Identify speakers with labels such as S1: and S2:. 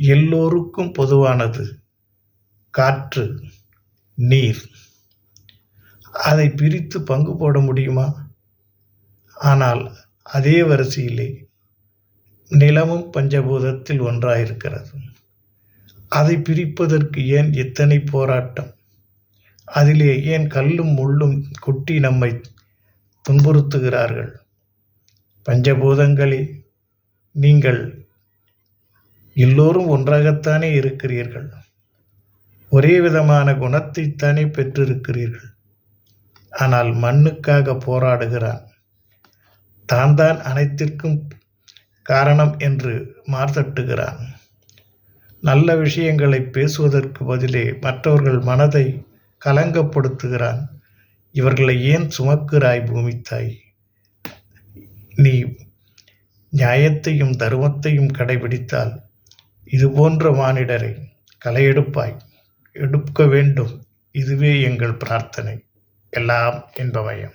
S1: எல்லோருக்கும் பொதுவானது காற்று நீர். அதை பிரித்து பங்கு போட முடியுமா? ஆனால் அதே வரிசையிலே நிலமும் பஞ்சபூதத்தில் ஒன்றாயிருக்கிறது. அதை பிரிப்பதற்கு ஏன் இத்தனை போராட்டம்? அதிலே ஏன் கல்லும் முள்ளும் கொட்டி நம்மை துன்புறுத்துகிறார்கள்? பஞ்சபூதங்களே நீங்கள் எல்லோரும் ஒன்றாகத்தானே இருக்கிறீர்கள்? ஒரே விதமான குணத்தைத்தானே பெற்றிருக்கிறீர்கள். ஆனால் மண்ணுக்காக போராடுகிறான். தான் தான் அனைத்திற்கும் காரணம் என்று மார்த்தட்டுகிறான் நல்ல விஷயங்களை பேசுவதற்கு பதிலே மற்றவர்கள் மனதை கலங்கப்படுத்துகிறான். இவர்களை ஏன் சுமக்கிறாய் பூமித்தாய்? நீ நியாயத்தையும் தர்மத்தையும் கடைபிடித்தால் இது போன்ற மானிடரை களையெடுப்பாய். எடுக்க வேண்டும். இதுவே எங்கள் பிரார்த்தனை. எல்லாம் இன்பமயம்